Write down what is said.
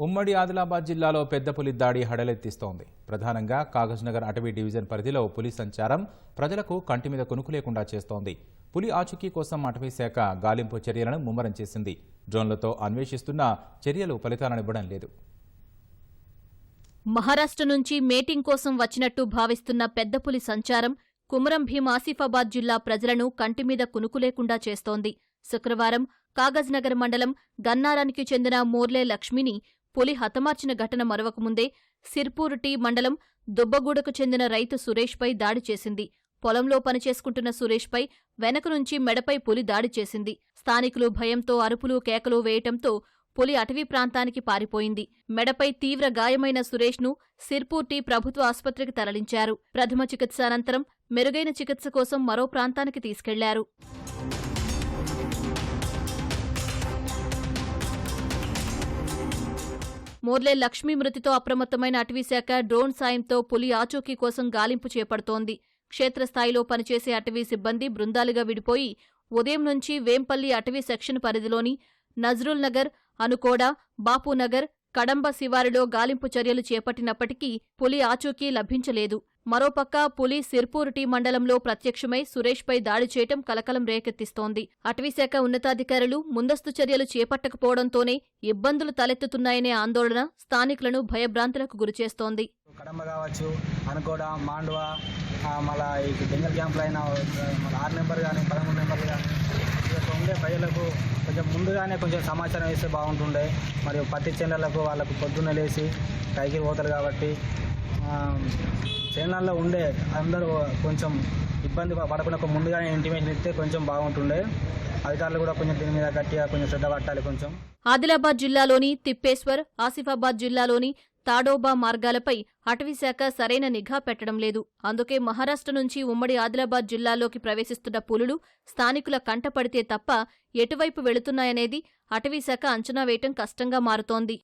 ఉమ్మడి ఆదిలాబాద్ జిల్లాలో పెద్ద పులి దాడి హడలెత్తిస్తోంది. ప్రధానంగా కాగజ్నగర్ అటవీ డివిజన్ పరిధిలో పులి సంచారం ప్రజలకు కంటి మీద కొనుకు లేకుండా చేస్తోంది. పులి ఆచూకీ కోసం అటవీ శాఖ గాలింపు చర్యలను ముమ్మరం చేసింది. డ్రోన్లతో అన్వేషిస్తున్నా చర్యలు ఫలితాలనివ్వడం లేదు. మహారాష్ట్ర నుంచి మేటింగ్ కోసం వచ్చినట్టు భావిస్తున్న పెద్ద పులి సంచారం కుమరం భీం ఆసిఫాబాద్ జిల్లా ప్రజలను కంటిమీద కునుకులేకుండా చేస్తోంది. శుక్రవారం కాగజ్నగర్ మండలం గన్నారానికి చెందిన మోర్లే లక్ష్మిని పులి హతమార్చిన ఘటన మరవకముందే సిర్పూర్ టీ మండలం దుబ్బగూడకు చెందిన రైతు సురేష్పై దాడి చేసింది. పొలంలో పనిచేసుకుంటున్న సురేష్పై వెనక నుంచి మెడపై పులి దాడి చేసింది. స్థానికులు భయంతో అరుపులు కేకలు వేయటంతో పులి అటవీ ప్రాంతానికి పారిపోయింది. మెడపై తీవ్ర గాయమైన సురేష్ను సిర్పూర్ టీ ప్రభుత్వ ఆసుపత్రికి తరలించారు. ప్రథమ చికిత్స అనంతరం మెరుగైన చికిత్స కోసం మరో ప్రాంతానికి తీసుకెళ్ళారు. మోర్లే లక్ష్మీ మృతితో అప్రమత్తమైన అటవీశాఖ డ్రోన్ సాయంతో పులి ఆచూకీ కోసం గాలింపు చేపడుతోంది. క్షేత్రస్థాయిలో పనిచేసే అటవీ సిబ్బంది బృందాలుగా విడిపోయి ఉదయం నుంచి వేంపల్లి అటవీ సెక్షన్ పరిధిలోని నజ్రుల్ నగర్ అనుకోడ బాపూనగర్ కడంబ శివారులో గాలింపు చర్యలు చేపట్టినప్పటికీ పులి ఆచూకీ లభించలేదు. మరోపక్క పులి సిర్పూర్ టీ మండలంలో ప్రత్యక్షమై సురేష్పై దాడి చేయటం కలకలం రేకెత్తిస్తోంది. అటవీశాఖ ఉన్నతాధికారులు ముందస్తు చర్యలు చేపట్టకపోవడంతోనే ఇబ్బందులు తలెత్తుతున్నాయనే ఆందోళన స్థానికులను భయభ్రాంతులకు గురిచేస్తోంది. కడంబ కావచ్చు అనుకోడ మాండవ మళ్ళీ మళ్ళా ఈ బెంగల్ క్యాంపులు అయినా ఆరు నెంబర్ కానీ పదమూడు నెంబర్ కానీ ఉండే ప్రజలకు కొంచెం ముందుగానే కొంచెం సమాచారం ఇస్తే బాగుంటుండే. మరియు పత్తి చేనులకు వాళ్ళకు పొద్దున్న లేచి పైకి పోతారు కాబట్టి చైనాల్లో ఉండే అందరూ కొంచెం ఇబ్బంది పడకుండా ముందుగానే ఇంటిమేషన్ ఇస్తే కొంచెం బాగుంటుండే. అధికారులు కూడా కొంచెం దీని మీద గట్టిగా కొంచెం శ్రద్ధ పట్టాలి కొంచెం. ఆదిలాబాద్ జిల్లాలోని తిప్పేశ్వర్ ఆసిఫాబాద్ జిల్లాలోని తాడోబా మార్గాలపై అటవీశాఖ సరైన నిఘా పెట్టడం లేదు. అందుకే మహారాష్ట్ర నుంచి ఉమ్మడి ఆదిలాబాద్ జిల్లాలోకి ప్రవేశిస్తున్న పులులు స్థానికుల కంటపడితే తప్ప ఎటువైపు వెళుతున్నాయనేది అటవీశాఖ అంచనా వేయటం కష్టంగా మారుతోంది.